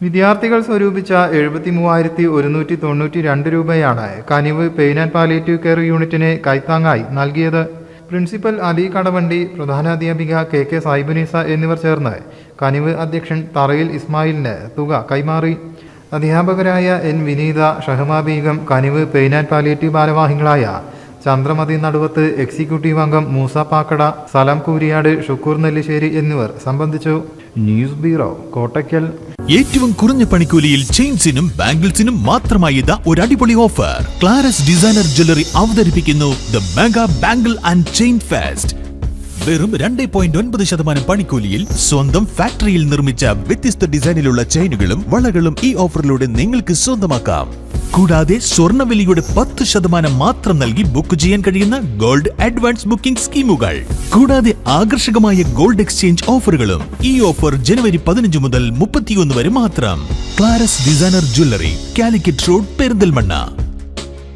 വിദ്യാർത്ഥികൾ സ്വരൂപിച്ച എഴുപത്തി മൂവായിരത്തി ഒരുന്നൂറ്റി തൊണ്ണൂറ്റി രണ്ട് രൂപയാണ് കനിവ് പെയിൻ ആൻഡ് പാലിയേറ്റീവ് കെയർ യൂണിറ്റിന് കൈത്താങ്ങായി നൽകിയത്. പ്രിൻസിപ്പൽ അലി കടവണ്ടി പ്രധാനാധ്യാപിക കെ കെ സായിബുനീസ എന്നിവർ ചേർന്ന് കനിവ് അധ്യക്ഷൻ തറയിൽ ഇസ്മായിലിന് തുക കൈമാറി. അധ്യാപകരായ N Vineetha ഷഹമ Begum Kanivu pain and palliative ഭാരവാഹികളായ ചന്ദ്രമതി നടുവത്ത് എക്സിക്യൂട്ടീവ് അംഗം മൂസ പാക്കട സലാം കൂരിയാട് ഷുക്കൂർ നെല്ലിശ്ശേരി എന്നിവർ സംബന്ധിച്ചു. News bureau Kottakkal. ഏറ്റവും കുറഞ്ഞ പണിക്കൂലിയിൽ ചെയിൻസിനും ബാംഗിൾസിനും മാത്രമായി ഇതാ ഒരു അടിപൊളി ഓഫർ. ക്ലാരസ് ഡിസൈനർ ജ്വല്ലറി അവതരിപ്പിക്കുന്നു mega bangle and chain fest. വെറും രണ്ട് പോയിന്റ് ഒൻപത് ശതമാനം പണിക്കൂലിയിൽ സ്വന്തം ഫാക്ടറിയിൽ നിർമ്മിച്ച വ്യത്യസ്ത ഡിസൈനിലുള്ള ചെയിനുകളും വളകളും ഈ ഓഫറിലൂടെ നിങ്ങൾക്ക് സ്വന്തമാക്കാം. കൂടാതെ സ്വർണവിലയുടെ പത്ത് ശതമാനം മാത്രം നൽകി ബുക്ക് ചെയ്യാൻ കഴിയുന്ന ഗോൾഡ് അഡ്വാൻസ് ബുക്കിംഗ് സ്കീമുകൾ. കൂടാതെ ആകർഷകമായ ഗോൾഡ് എക്സ്ചേഞ്ച് ഓഫറുകളും ഈ ഓഫർ ജനുവരി പതിനഞ്ച് മുതൽ മുപ്പത്തിയൊന്ന് വരെ മാത്രം. Claras designer jewellery Calicut road Perinthalmanna.